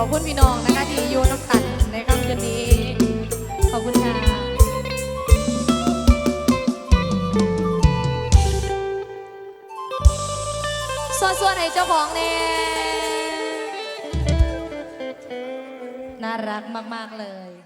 ขอบคุณพี่น้องนะคะที่อยู่น้ำกันในค่ำคืนนี้ ขอบคุณค่ะส่วนส่วนให้เจ้าของเนี่ยน่ารักมาก ๆ เลย